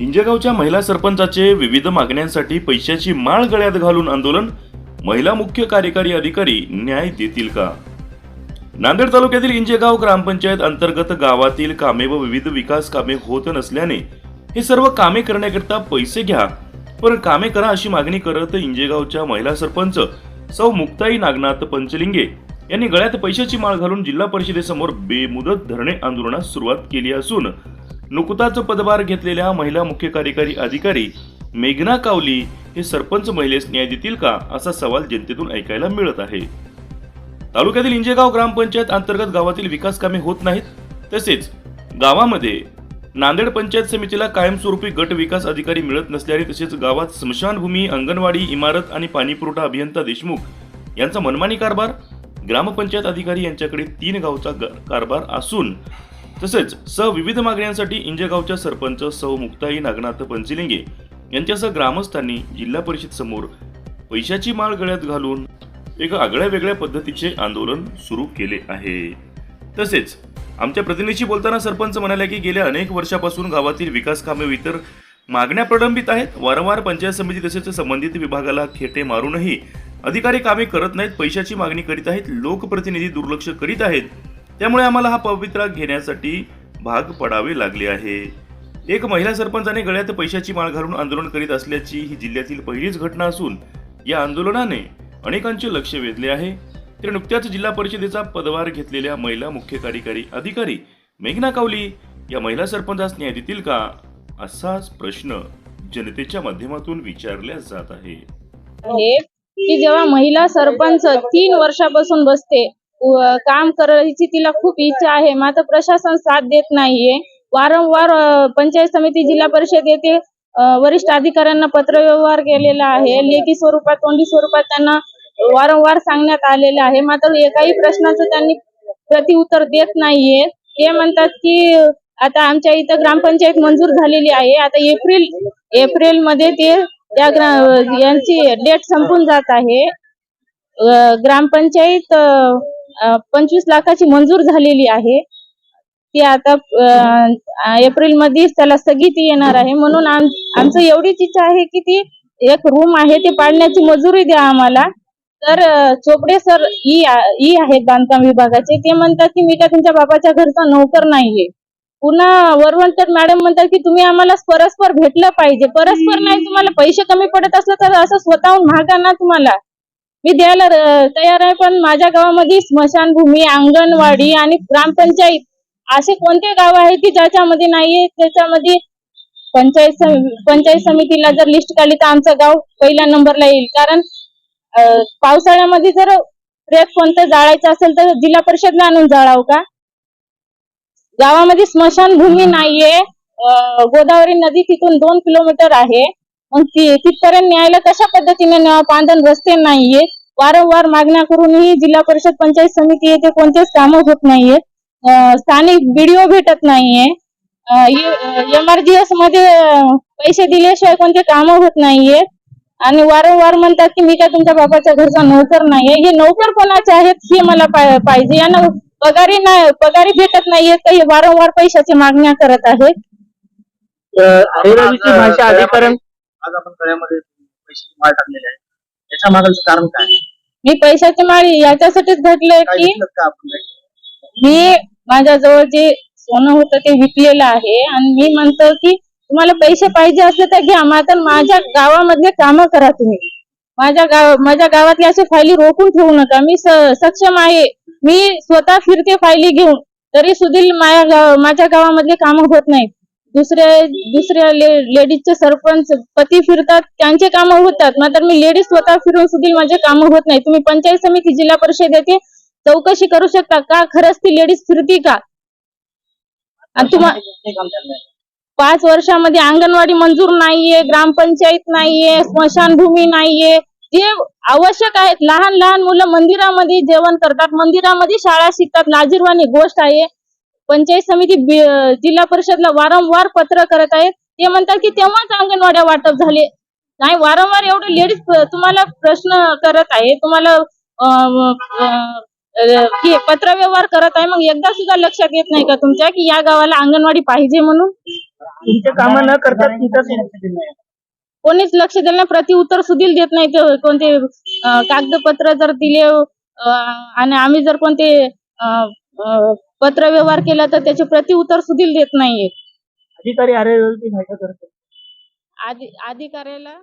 हिंजेगावच्या महिला सरपंचाचे विविध मागण्यांसाठी पैशाची माळ गळ्यात घालून आंदोलन महिला मुख्य कार्यकारी अधिकारी न्याय देतील का? नांदेड तालुक्यातील इंजेगाव ग्रामपंचायत अंतर्गत गावातील कामे व विविध विकास कामे होत नसल्याने हे सर्व कामे करण्याकरिता पैसे घ्या पण कामे करा अशी मागणी करत इंजेगावच्या महिला सरपंच सौ मुक्ताई नागनाथ पंचलिंगे यांनी गळ्यात पैशाची माळ घालून जिल्हा परिषदेसमोर बेमुदत धरणे आंदोलनास सुरुवात केली असून नुकताच पदभार घेतलेल्या महिला मुख्य कार्यकारी अधिकारी मेघना कावली हे सरपंच महिलेस न्याय देतील का असा सवाल जनतेतून ऐकायला मिळत आहे. तालुक्यातील इंजेगाव ग्रामपंचायत अंतर्गत गावातील विकास कामे होत नाहीत. तसेच गावामध्ये नांदेड पंचायत समितीला कायमस्वरूपी गट विकास अधिकारी मिळत नसल्याने तसेच गावात स्मशानभूमी अंगणवाडी इमारत आणि पाणीपुरवठा अभियंता देशमुख यांचा मनमानी कारभार ग्रामपंचायत अधिकारी यांच्याकडे तीन गावचा कारभार असून तसेच सविविध विविध मागण्यांसाठी इंजेगावच्या सरपंच सौ मुक्ताई नागनाथ पंचलिंगे यांच्यासह ग्रामस्थांनी जिल्हा परिषद समोर पैशाची माळ गळ्यात घालून एका आगळ्या वेगळ्या पद्धतीचे आंदोलन सुरू केले आहे. तसेच आमच्या प्रतिनिधीशी बोलताना सरपंच म्हणाले की गेल्या अनेक वर्षापासून गावातील विकास कामे इतर मागण्या प्रलंबित आहेत. वारंवार पंचायत समिती तसेच संबंधित विभागाला खेटे मारूनही अधिकारी कामे करत नाहीत पैशाची मागणी करीत आहेत लोकप्रतिनिधी दुर्लक्ष करीत आहेत. त्यामुळे आम्हाला हा पवित्रा घेण्यासाठी भाग पडावे लागले आहे. एक महिला सरपंचाने गळ्यात पैशाची माळ घालून आंदोलन करीत असल्याची ही जिल्ह्यातील पहिलीच घटना असून या आंदोलनाने अनेकांचे लक्ष वेधले आहे. तर नुकत्याच जिल्हा परिषदेचा पदभार घेतलेल्या महिला मुख्य कार्यकारी अधिकारी मेघना कावली या महिला सरपंचास न्याय देतील का असाच प्रश्न जनतेच्या माध्यमातून विचारल्या जात आहे. की जेव्हा महिला सरपंच तीन वर्षापासून बसते काम करायची तिला खूप इच्छा आहे. मात्र प्रशासन साथ देत नाहीये. वारंवार पंचायत समिती जिल्हा परिषद येथे वरिष्ठ अधिकाऱ्यांना पत्रव्यवहार केलेला आहे. लेखी स्वरूपात तोंडी स्वरूपात त्यांना वारंवार सांगण्यात आलेलं आहे. मात्र एकाही प्रश्नाचं त्यांनी प्रतिउत्तर देत नाहीये. ते म्हणतात की आता आमच्या इथं ग्रामपंचायत मंजूर झालेली आहे. आता एप्रिल एप्रिलमध्ये ते त्या ग्रा- यांची डेट संपून जात आहे. ग्रामपंचायत पंचवीस लाखाची मंजूर झालेली आहे. ती आता एप्रिलमध्ये त्याला स्थगिती येणार आहे. म्हणून आमचं एवढीच इच्छा आहे की ती एक रूम आहे ते पाडण्याची मजुरी द्या आम्हाला. तर चोपडे सर ई ई आहेत बांधकाम विभागाचे. ते म्हणतात की मी का तुमच्या बाबाच्या घरचा नोकर नाहीये. पुन्हा वरवंतर मॅडम म्हणतात की तुम्ही आम्हाला परस्पर भेटलं पाहिजे. परस्पर नाही तुम्हाला पैसे कमी पडत असलं तर असं स्वतःहून महागा ना तुम्हाला. मी द्यायला तयार आहे पण माझ्या गावामध्ये स्मशानभूमी अंगणवाडी आणि ग्रामपंचायत असे कोणते गाव आहे की ज्याच्यामध्ये नाहीये त्याच्यामध्ये पंचायत पंचायत समितीला जर लिस्ट काढली तर आमचं गाव पहिल्या नंबरला येईल. कारण पावसाळ्यामध्ये जर ट्रेक कोणतं जाळायचं असेल तर जिल्हा परिषदला आणून जाळावं का? गावामध्ये स्मशानभूमी नाहीये. गोदावरी नदी तिथून दोन किलोमीटर आहे. मग ती- तिथपर्यंत न्यायला कशा पद्धतीने न्यावं? पांधन रस्ते नाहीये वारंवार मागण्या करूनही जिल्हा परिषद पंचायत समिती येथे कोणतेच कामं होत नाहीयेत. स्थानिक बीडीओ भेटत नाहीये. एमआरजीएसमध्ये पैसे दिल्याशिवाय कोणते कामं होत नाहीयेत. आणि वारंवार म्हणतात की मी काय तुमच्या बाबाच्या घरचा नोकर नाहीये. हे नोकर कोणाचे आहेत हे मला पाहिजे. यांना पगारी नाही पगारी भेटत नाहीये. तर हे वारंवार पैशाची मागण्या करत आहेत. अहिराजीची आज आपण गळ्यामध्ये पैशाची माळ टाकलेली आहे याच्या मागाचं कारण काय? मी पैशाची माळी याच्यासाठीच घडलंय काय की घेतलं का आपण मी माझ्याजवळ जे सोनं होतं ते विकलेलं आहे आणि मी म्हणतो की तुम्हाला पैसे पाहिजे असले तर घ्या. मात्र माझ्या गावामधले कामं करा तुम्ही. माझ्या गाव माझ्या गावातल्या अशा फायली रोखून ठेवू नका. मी स- सक्षम आहे. मी स्वतः फिरते फायली घेऊन. तरी सुधील माझ्या गाव माझ्या गावामधले कामं होत नाहीत. दुसऱ्या दुसऱ्या ले- लेडीजचे सरपंच पती फिरतात त्यांचे कामं होतात. मात्र मी लेडीज स्वतः फिरून सुद्धा माझे कामं होत नाही. तुम्ही पंचायत समिती जिल्हा परिषद येथे चौकशी करू शकता का? खरंच ती लेडीज फिरती का? तुम्हाला तुम्हा पाच वर्षामध्ये अंगणवाडी मंजूर नाहीये ग्रामपंचायत नाहीये स्मशानभूमी नाहीये. जे आवश्यक आहेत लहान लहान मुलं मंदिरामध्ये जेवण करतात मंदिरामध्ये शाळा शिकतात लाजीरवाणी गोष्ट आहे. पंचायत समिती जिल्हा परिषदला वारंवार पत्र करत आहेत. ते म्हणतात की तेव्हाच अंगणवाड्या वाटप झाले. नाही वारंवार एवढे लेडीज तुम्हाला प्रश्न करत आहे. तुम्हाला की पत्रव्यवहार करत आहे. मग एकदा सुद्धा लक्षात येत नाही का तुमच्या की या गावाला अंगणवाडी पाहिजे म्हणून? तुमचे कामं न करता. कोणीच लक्ष दिलं नाही प्रति उत्तर सुधील देत नाही. ते कोणते कागदपत्र जर दिले आणि आम्ही जर कोणते पत्रव्यवहार केला तर त्याचे प्रति उत्तर सुधील देत नाहीये. अधिकारी करतो आधी अधिकाऱ्याला